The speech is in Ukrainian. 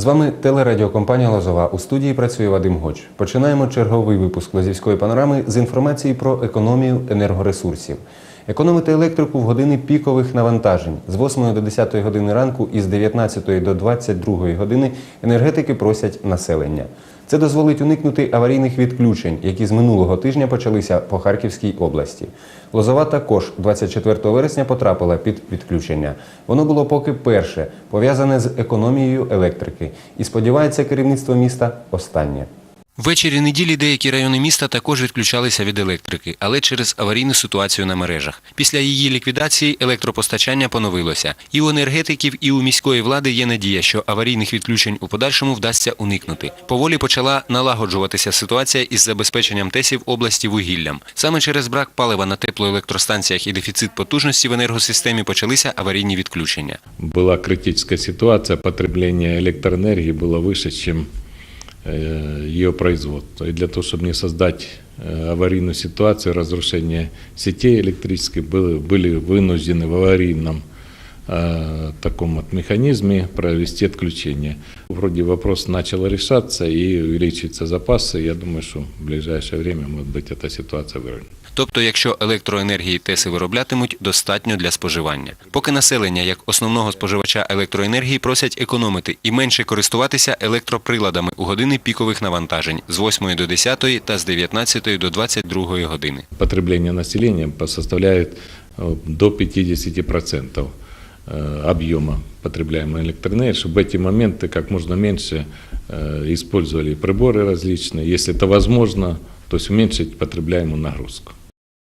З вами телерадіокомпанія Лозова. У студії працює Вадим Гоч. Починаємо черговий випуск Лозівської панорами з інформації про економію енергоресурсів. Економити електрику в години пікових навантажень з 8 до 10 години ранку і з 19 до 22 години енергетики просять населення. Це дозволить уникнути аварійних відключень, які з минулого тижня почалися по Харківській області. Лозова також 24 вересня потрапила під відключення. Воно було поки перше, пов'язане з економією електрики. І сподівається керівництво міста останнє. Ввечері неділі деякі райони міста також відключалися від електрики, але через аварійну ситуацію на мережах. Після її ліквідації електропостачання поновилося. І у енергетиків, і у міської влади є надія, що аварійних відключень у подальшому вдасться уникнути. Поволі почала налагоджуватися ситуація із забезпеченням ТЕСів області вугіллям. Саме через брак палива на теплоелектростанціях і дефіцит потужності в енергосистемі почалися аварійні відключення. была критическая ситуация, потребление электроэнергии было выше, чем э, ее производство. И для того, чтобы не создать э, аварийную ситуацию, разрушение сетей электрических, были, были вынуждены в аварийном э, таком вот механизме провести отключение. Вроде вопрос начал решаться и увеличиваются запасы. Я думаю, что в ближайшее время, может быть, эта ситуация выровняется. Тобто, якщо електроенергії ТЕСи вироблятимуть, достатньо для споживання. Поки населення як основного споживача електроенергії просять економити і менше користуватися електроприладами у години пікових навантажень з 8 до 10 та з 19 до 22 години. потребление населения по- составляет э, до 50% э, объема потребляемой электроэнергии, чтобы в эти моменты как можно меньше э, использовали приборы различные, если это возможно, то есть уменьшить потребляемую нагрузку.